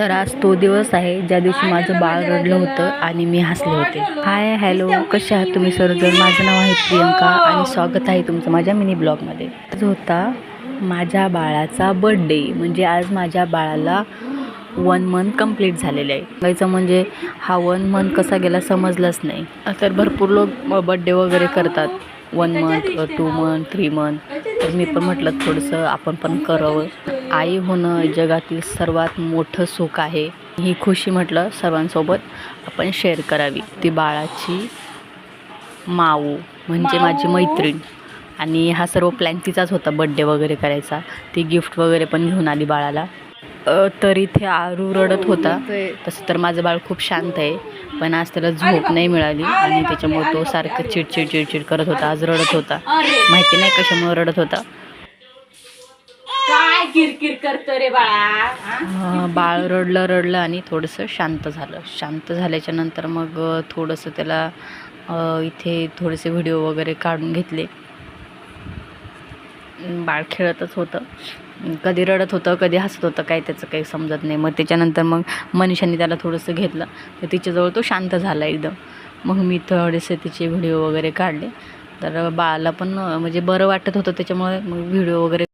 तर आज तो दिवस आहे ज्या दिवशी माझं बाळ रडलं होतं आणि मी हसले होते. Hi hello. कसे आहात तुम्ही सर्वजण? माझं नाव आहे प्रियंका आणि स्वागत आहे तुमचं माझ्या मिनी ब्लॉगमध्ये. आज होता माझ्या बाळाचा बड्डे म्हणजे आज माझ्या बाळाला वन मंथ कंप्लीट झालेले आहे. सांगायचं म्हणजे हा वन मंथ कसा गेला समजलंच नाही. तर भरपूर लोक बड्डे वगैरे करतात. One month two month three month. तर मी पण म्हटलं थोडंसं आपण पण करावं. आई होणं जगातील सर्वात मोठं सुख आहे. ही खुशी म्हटलं सर्वांसोबत आपण शेअर करावी. ती बाळाची माऊ म्हणजे माझी मैत्रीण. आणि हा सर्व प्लॅन तिचाच होता बड्डे वगैरे करायचा. ती गिफ्ट वगैरे पण घेऊन आली बाळाला. तर इथे आरू रडत होता. तसं तर माझं बाळ खूप शांत आहे. पण आज त्याला झोप नाही मिळाली. आणि त्याच्यामुळे तो सारखं चिडचिड चिडचिड करत होता. आज रडत होता. माहिती नाही कशामुळे रडत होता. किरकिर करतो रे बाळा हा? बाळ रडलं रडलं आणि थोडंसं शांत झालं. शांत झाल्याच्यानंतर मग थोडंसं त्याला इथे थोडेसे व्हिडिओ वगैरे काढून घेतले. अं, बाळ खेळतच होतं. अं, कधी रडत होतं कधी हसत होतं काय त्याचं काही समजत नाही. मग त्याच्यानंतर मग मनीषाने त्याला थोडंसं घेतलं. तर तिच्याजवळ तो शांत झाला एकदम. मग मी थोडेसे तिचे व्हिडिओ वगैरे काढले. तर बाळाला पण अं, म्हणजे बरं वाटत होतं त्याच्यामुळे मग व्हिडिओ वगैरे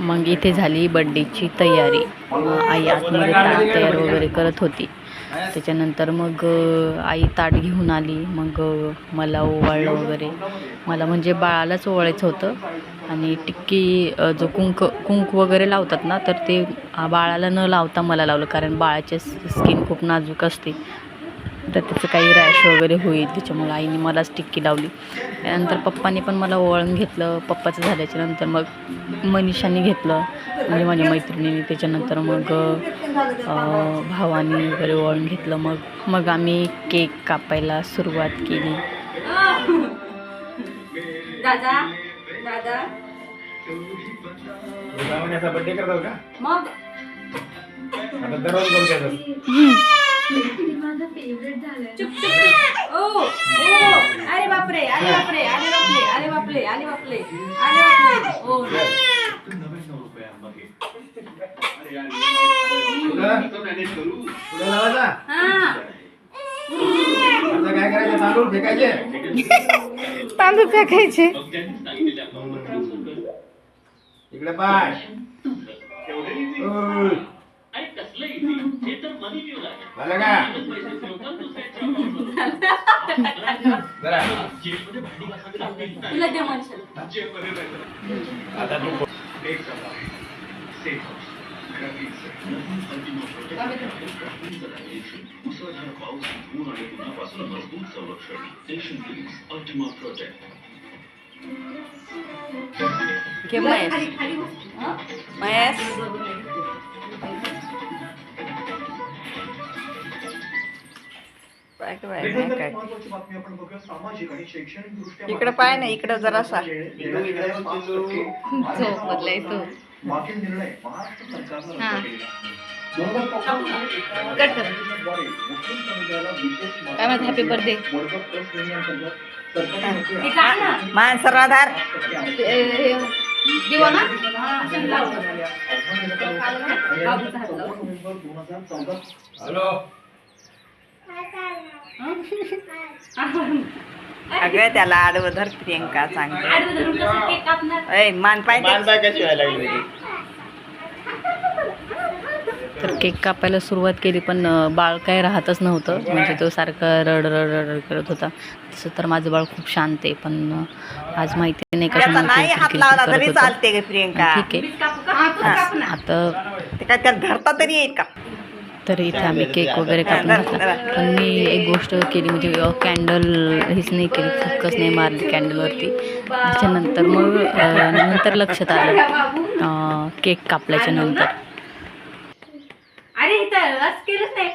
मग इथे झाली बड्डेची तयारी. मग आई आतमध्ये ताट तयार वगैरे करत होती. त्याच्यानंतर मग आई ताट घेऊन आली. मग मला ओवाळलं वगैरे. मला म्हणजे बाळालाच ओवाळायचं होतं. आणि टिक्की जो कुंक कुंक वगैरे लावतात ना तर ते बाळाला न लावता मला लावलं. कारण बाळाचे स्किन खूप नाजूक असते. तर त्याचं काही रॅश वगैरे होईल त्याच्यामुळं आईने मलाच टिक्की लावली. त्यानंतर पप्पाने पण मला ओवाळून घेतलं पप्पाचं झाल्याच्यानंतर मग मनीषाने घेतलं म्हणजे माझ्या मैत्रिणीने. त्याच्यानंतर मग भावाने वगैरे ओवाळून घेतलं. मग मग आम्ही केक कापायला सुरुवात केली. दादा दादा. मग? चुप चुप. ओ ओ. अरे बापरे अरे बापरे अरे बापरे अरे बापरे अरे बापरे अरे बापरे. ओ पुढं पुढं लावायचा हा. आता काय करायचं? तांदूळ फेकायचे? तांदूळ इकडे पाय. झालं का? जरा. तुला दे म्हणशील. आता तू घे महेश महेश? इकडे पाय ना इकडे जरासा मागील निर्णय महाराष्ट्र सरकारनं हॅपी बर्थडे हे मान सरवाधार दिवा ना असं लावलं. आव्हान देण्यात आलं होतं. आणि चौदा नोव्हेंबर दोन हजार चौदा हॅलो अगं त्याला आडवं धर प्रियंका सांगते. आडवं धरून कसं केक कापणार ऐ मान लागली तर केक कापायला सुरुवात केली पण बाळ काय राहतच नव्हतं. म्हणजे तो सारखं रड रड रड करत होता. तसं तर माझं बाळ खूप शांत आहे पण आज माहिती नाही कशामुळे नाही किरकिर हात लावला करत तरी होता. चालते ग प्रियंका. ठीक आहे. बीज कापू का हा, तू काप ना. आता ते काय त्याला धरता तरी का? तर इथे आम्ही केक वगैरे कापून घेतला. पण मी एक गोष्ट केली म्हणजे कॅन्डल हीच नाही केली फोकस नाही मारली कॅन्डलवरती त्याच्यानंतर मग नंतर लक्षात आलं केक कापल्याच्या नंतर. अरे केलंच नाही.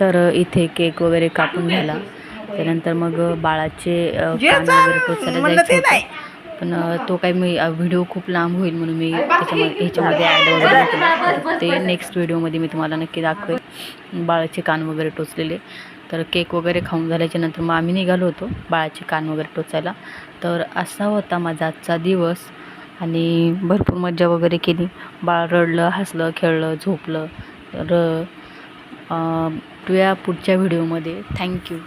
तर इथे केक वगैरे कापून झाला. त्यानंतर मग बाळाचे कान वगैरे पण तो काही मी व्हिडिओ खूप लांब होईल म्हणून मी त्याच्यामध्ये ह्याच्यामध्ये ॲड वगैरे ते नेक्स्ट व्हिडिओमध्ये मी तुम्हाला नक्की दाखवेल. बाळाचे कान वगैरे टोचलेले. तर केक वगैरे खाऊन झाल्याच्यानंतर मग आम्ही निघालो होतो बाळाचे कान वगैरे टोचायला. तर असा होता माझा आजचा दिवस आणि भरपूर मज्जा वगैरे केली. बाळ रडलं हसलं खेळलं झोपलं. तर भेटूया पुढच्या व्हिडिओमध्ये. थँक्यू